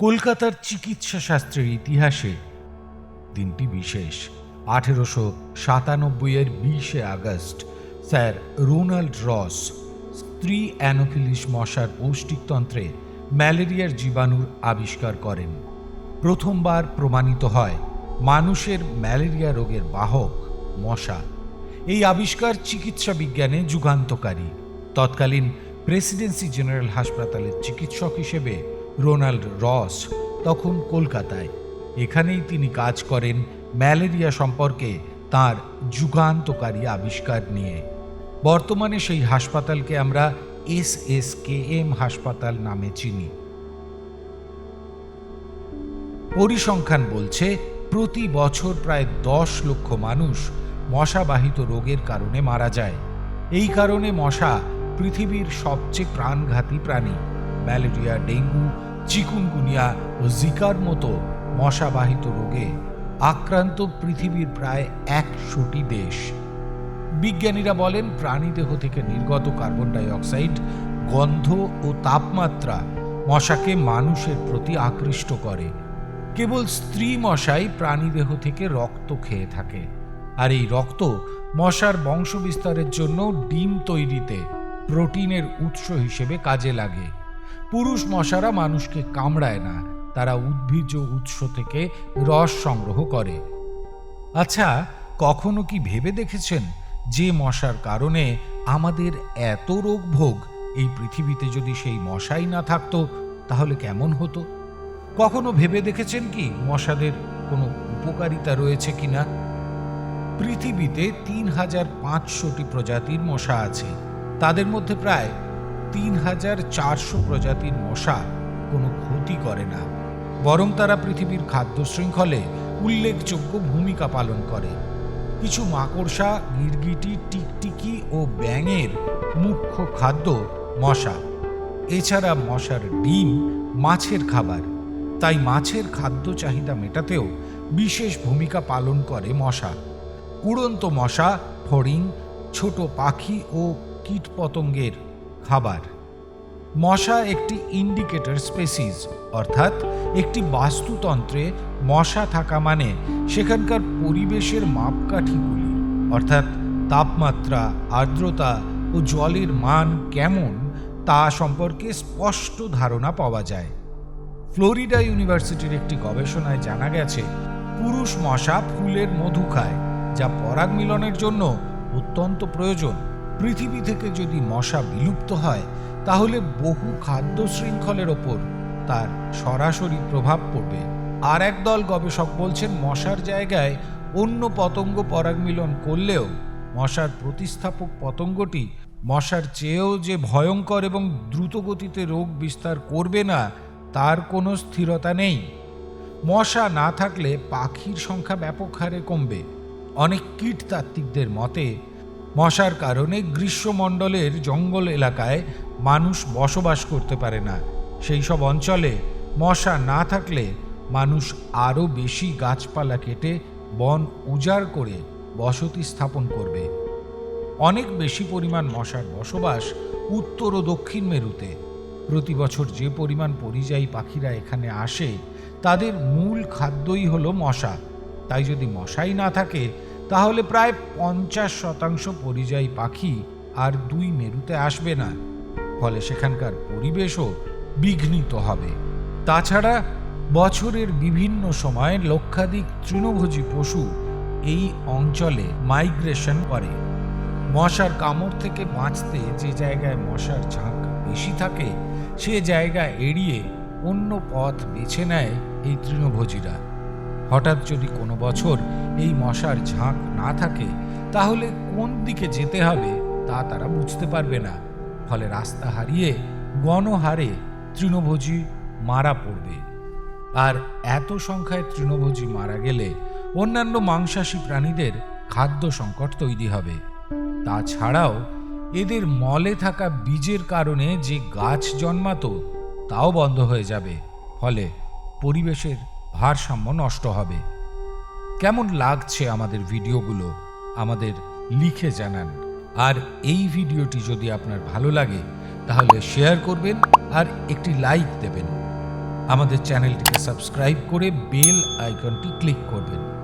কলকাতার চিকিৎসা শাস্ত্রের ইতিহাসে দিনটি বিশেষ। আঠেরোশো সাতানব্বই এর বিশে আগস্ট স্যার রোনাল্ড রস, স্ত্রী অ্যানোফিলিস মশার পৌষ্টিকতন্ত্রে ম্যালেরিয়ার জীবাণুর আবিষ্কার করেন। প্রথমবার প্রমাণিত হয় মানুষের ম্যালেরিয়া রোগের বাহক মশা। এই আবিষ্কার চিকিৎসা বিজ্ঞানে যুগান্তকারী। তৎকালীন প্রেসিডেন্সি জেনারেল হাসপাতালের চিকিৎসক হিসেবে রোনাল্ড রস তখন কলকাতায়। এখানেই তিনি কাজ করেন ম্যালেরিয়া সম্পর্কে তার যুগান্তকারী আবিষ্কার নিয়ে। বর্তমানে সেই হাসপাতালকে আমরা এস এস কে এম হাসপাতাল নামে চিনি। পরিসংখ্যান বলছে, প্রতি বছর প্রায় দশ লক্ষ মানুষ মশাবাহিত রোগের কারণে মারা যায়। এই কারণে মশা পৃথিবীর সবচেয়ে প্রাণঘাতী প্রাণী, ম্যালেরিয়া, ডেঙ্গু চিকুনগুনিয়া ও জিকার মতো মশাবাহিত রোগে আক্রান্ত পৃথিবীর প্রায় একশোটি দেশ। বিজ্ঞানীরা বলেন, প্রাণীদেহ থেকে নির্গত কার্বন ডাই অক্সাইড গন্ধ ও তাপমাত্রা মশাকে মানুষের প্রতি আকৃষ্ট করে। কেবল স্ত্রী মশাই প্রাণীদেহ থেকে রক্ত খেয়ে থাকে। আর এই রক্ত মশার বংশবিস্তারের জন্য ডিম তৈরিতে প্রোটিনের উৎস হিসেবে কাজে লাগে। পুরুষ মশারা মানুষকে কামড়ায় না, তারা উদ্ভিজ্জ উৎস থেকে রস সংগ্রহ করে। আচ্ছা কখনো কি ভেবে দেখেছেন যে মশার কারণে আমাদের এত রোগ ভোগ এই পৃথিবীতে যদি সেই মশাই না থাকতো, তাহলে কেমন হতো? কখনো ভেবে দেখেছেন কি মশাদের কোনো উপকারিতা রয়েছে কিনা পৃথিবীতে তিন হাজার পাঁচশোটি প্রজাতির মশা আছে, তাদের মধ্যে প্রায় তিন হাজার চারশো প্রজাতির মশা কোনো ক্ষতি করে না। বরং তারা পৃথিবীর খাদ্য শৃঙ্খলে উল্লেখযোগ্য ভূমিকা পালন করে। কিছু মাকড়সা, গিরগিটি, টিকটিকি ও ব্যাঙের মুখ্য খাদ্য মশা। এছাড়া মশার ডিম মাছের খাবার। তাই মাছের খাদ্য চাহিদা মেটাতেও বিশেষ ভূমিকা পালন করে মশা। উড়ন্ত মশা, ফড়িং, ছোট পাখি ও কীটপতঙ্গের খাবার। মশা একটি ইন্ডিকেটর স্পেসিস অর্থাৎ একটি বাস্তুতন্ত্রে মশা থাকা মানে সেখানকার পরিবেশের মাপকাঠিগুলি, অর্থাৎ তাপমাত্রা, আর্দ্রতা ও জলের মান কেমন তা সম্পর্কে স্পষ্ট ধারণা পাওয়া যায়। ফ্লোরিডা ইউনিভার্সিটির একটি গবেষণায় জানা গেছে, পুরুষ মশা ফুলের মধু খায়, যা পরাগ মিলনের জন্য অত্যন্ত প্রয়োজন। পৃথিবী থেকে যদি মশা বিলুপ্ত হয়, তাহলে বহু খাদ্য শৃঙ্খলের ওপর তার সরাসরি প্রভাব পড়বে। আর একদল গবেষক বলছেন, মশার জায়গায় অন্য পতঙ্গ পরাগ মিলন করলেও মশার প্রতিস্থাপক পতঙ্গটি মশার চেয়েও যে ভয়ঙ্কর এবং দ্রুত গতিতে রোগ বিস্তার করবে না, তার কোনো স্থিরতা নেই। মশা না থাকলে পাখির সংখ্যা ব্যাপক হারে কমবে। অনেক কীটতাত্ত্বিকদের মতে মশার কারণে গ্রীষ্মমণ্ডলের জঙ্গল এলাকায় মানুষ বসবাস করতে পারে না। সেই সব অঞ্চলে মশা না থাকলে মানুষ আরও বেশি গাছপালা কেটে বন উজাড় করে বসতি স্থাপন করবে। অনেক বেশি পরিমাণ মশার বসবাস উত্তর ও দক্ষিণ মেরুতে। প্রতি বছর যে পরিমাণ পরিযায়ী পাখিরা এখানে আসে, তাদের মূল খাদ্যই হলো মশা। তাই যদি মশাই না থাকে তাহলে প্রায় পঞ্চাশ শতাংশ পরিযায়ী পাখি আর দুই মেরুতে আসবে না। ফলে সেখানকার পরিবেশও বিঘ্নিত হবে। তাছাড়া বছরের বিভিন্ন সময়ে লক্ষাধিক তৃণভোজী পশু এই অঞ্চলে মাইগ্রেশন করে। মশার কামড় থেকে বাঁচতে যে জায়গায় মশার ঝাঁক বেশি থাকে, সে জায়গা এড়িয়ে অন্য পথ বেছে নেয় এই তৃণভোজীরা। হঠাৎ যদি কোনো বছর এই মশার ঝাঁক না থাকে, তাহলে কোন দিকে যেতে হবে তা তারা বুঝতে পারবে না। ফলে রাস্তা হারিয়ে গণহারে তৃণভোজী মারা পড়বে। আর এত সংখ্যায় তৃণভোজী মারা গেলে অন্যান্য মাংসাশী প্রাণীদের খাদ্য সংকট তৈরি হবে। তাছাড়াও এদের মলে থাকা বীজের কারণে যে গাছ জন্মাতো, তাও বন্ধ হয়ে যাবে। ফলে পরিবেশের ভারসাম্য নষ্ট হবে। কেমন লাগছে আমাদের ভিডিওগুলো আমাদের লিখে জানান। আর এই ভিডিওটি যদি আপনার ভালো লাগে, তাহলে শেয়ার করবেন আর একটি লাইক দেবেন। আমাদের চ্যানেলটিকে সাবস্ক্রাইব করে বেল আইকনটি ক্লিক করবেন।